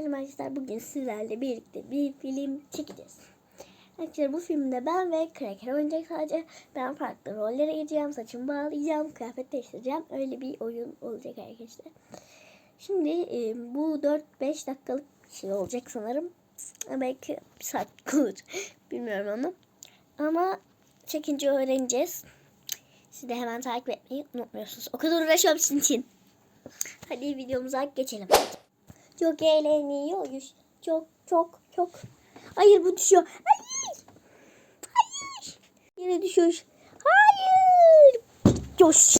Selam arkadaşlar bugün sizlerle birlikte bir film çekeceğiz. Arkadaşlar bu filmde ben ve Cracker oynayacak sadece. Ben farklı rollere gireceğim, saçımı bağlayacağım, kıyafet değiştireceğim. Öyle bir oyun olacak arkadaşlar. Şimdi e, bu 4-5 dakikalık bir şey olacak sanırım. Belki bir saat olur. Bilmiyorum onu. Ama çekince öğreneceğiz. Siz de hemen takip etmeyi unutmuyorsunuz. O kadar uğraşıyorum sizin için. Hadi videomuza geçelim. Çok eğleniyoruz. Çok çok çok. Hayır bu düşüyor. Hayır. Hayır. Yine düşüyor. Hayır. Coş.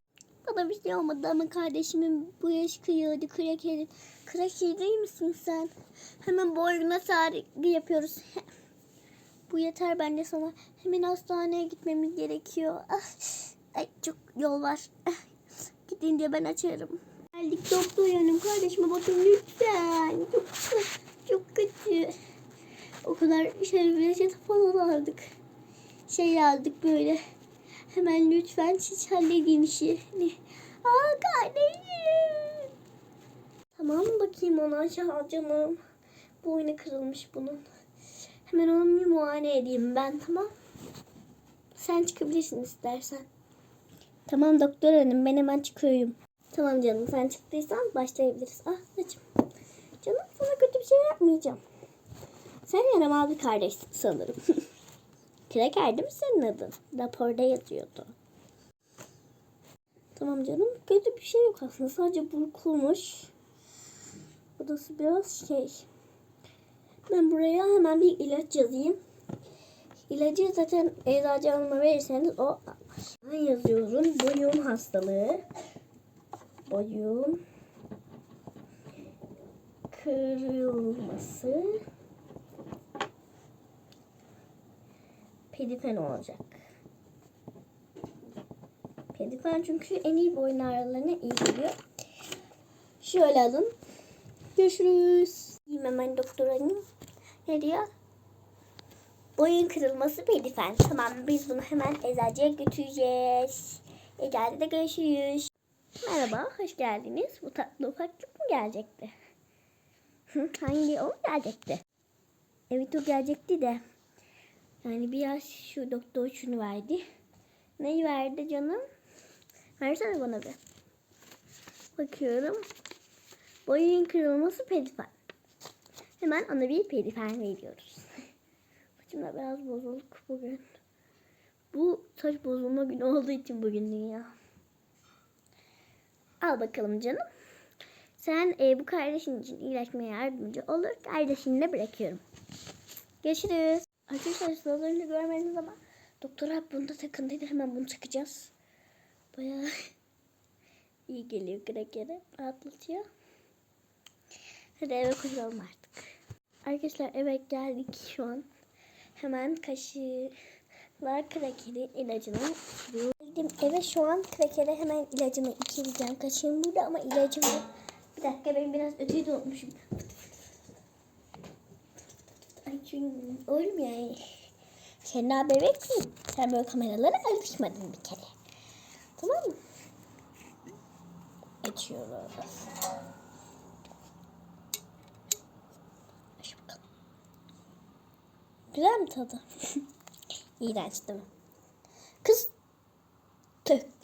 Bana bir şey olmadı ama kardeşimin bu yaş kıyıyordu. Krakerin. Kraker değil misin sen? Hemen boynuna sargı yapıyoruz. Bu yeter bence sana. Hemen hastaneye gitmemiz gerekiyor. Ah, ay, çok yol var. Ah, Gidince ben açarım. Geldik doktor yanım kardeşime bakın lütfen. Çok çok kötü. O kadar şey reçete falan aldık. Şey aldık böyle. Hemen lütfen siz halledin işi. Aa kardeşim. Tamam bakayım ona aşağı canım. Boynu kırılmış bunun. Hemen onu bir muayene edeyim ben tamam. Sen çıkabilirsin istersen. Tamam doktor hanım ben hemen çıkıyorum. Tamam canım sen çıktıysan başlayabiliriz. Ah saçım. Canım sana kötü bir şey yapmayacağım. Sen yaramaz bir kardeşsin sanırım. Kraker değil mi senin adın? Raporda yazıyordu. Tamam canım kötü bir şey yok aslında. Sadece burkulmuş. Burası biraz şey. Ben buraya hemen bir ilaç yazayım. İlacı zaten eczacı hanıma verirseniz o yazıyorum. Boyun hastalığı. Boyun kırılması pedifen olacak. Pedifen çünkü en iyi boyun ağrılarına iyi geliyor. Şöyle alın. Görüşürüz. İyiyim hemen doktor hanım. Ne diyor? Boyun kırılması pedifen. Tamam biz bunu hemen eczacıya götüreceğiz. Eczacıda görüşürüz. Merhaba, hoş geldiniz. Bu tatlı ufaklık mı gelecekti? Hangi o mu gelecekti? Evet o gelecekti de. Yani biraz şu doktor şunu verdi. Neyi verdi canım? Versene bana bir. Bakıyorum. Boyun kırılması pedifen. Hemen ona bir pedifen veriyoruz. Saçım da biraz bozuluk bugün. Bu saç bozulma günü olduğu için bugün dünya. Al bakalım canım. Sen e, bu kardeşin için iyileşmeye yardımcı olur. Kardeşinle bırakıyorum. Görüşürüz. Arkadaşlar siz az önce görmediniz ama doktor abi bunda takıntıydı. Hemen bunu takacağız. Bayağı iyi geliyor krakere. Rahatlatıyor. Hadi eve koşalım artık. Arkadaşlar eve geldik şu an. Hemen kaşıklar krakeri ilacını içiriyorum. Geldim eve şu an krakere hemen ilacımı içireceğim. Kaşığım burada ama ilacım. Bir dakika ben biraz öteyi de unutmuşum. Ay çünkü oğlum yani. Sen daha bebek miyim? Sen böyle kameralara alışmadın bir kere. Tamam mı? Açıyoruz. Güzel mi tadı? İğrenç değil mi?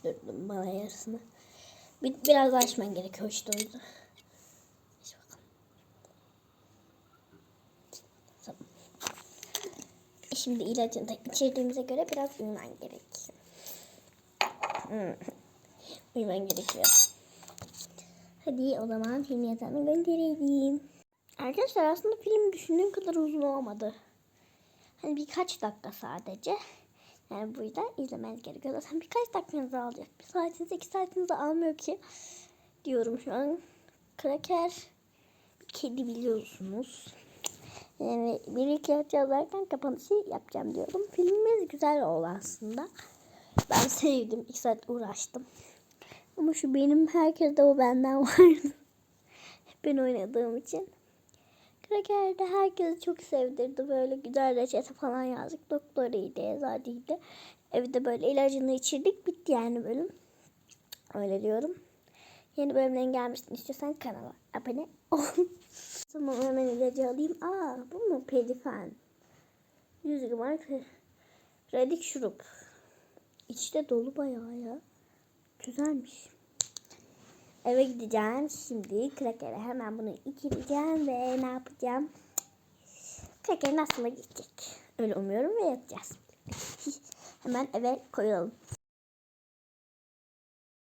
Kız töktürdüm bana yarısını. Bir, biraz açman gerekiyor işte o yüzden. Tamam. Şimdi ilacını da içirdiğimize göre biraz uyuman gerekiyor. Hmm. Uyuman gerekiyor. Hadi o zaman film yatağına göndereyim. Arkadaşlar aslında film düşündüğüm kadar uzun olmadı. Hani birkaç dakika sadece. Yani bu yüzden izlemeniz gerekiyor. Zaten birkaç dakikanızı alacak. Bir saatinizi iki saatinizi almıyor ki. Diyorum şu an. Kraker bir kedi biliyorsunuz. Yani bir iki yapacağız derken kapanışı yapacağım diyorum. Filmimiz güzel oldu aslında. Ben sevdim. İki saat uğraştım. Ama şu benim herkeste o benden vardı. Ben oynadığım için. Kraker de herkesi çok sevdirdi. Böyle güzel reçete falan yazdık. Doktor iyiydi, eczacıydı. Evde böyle ilacını içirdik. Bitti yani bölüm. Öyle diyorum. Yeni bölümlerin gelmesini istiyorsan kanala abone ol. tamam hemen ilacı alayım. Aa bu mu pedifen? 100 gram redik şurup. İçte dolu bayağı ya. Güzelmiş. Eve gideceğim. Şimdi krakere hemen bunu ikileyeceğim ve ne yapacağım? Krakerin aslında gidecek. Öyle umuyorum ve yapacağız. hemen eve koyalım.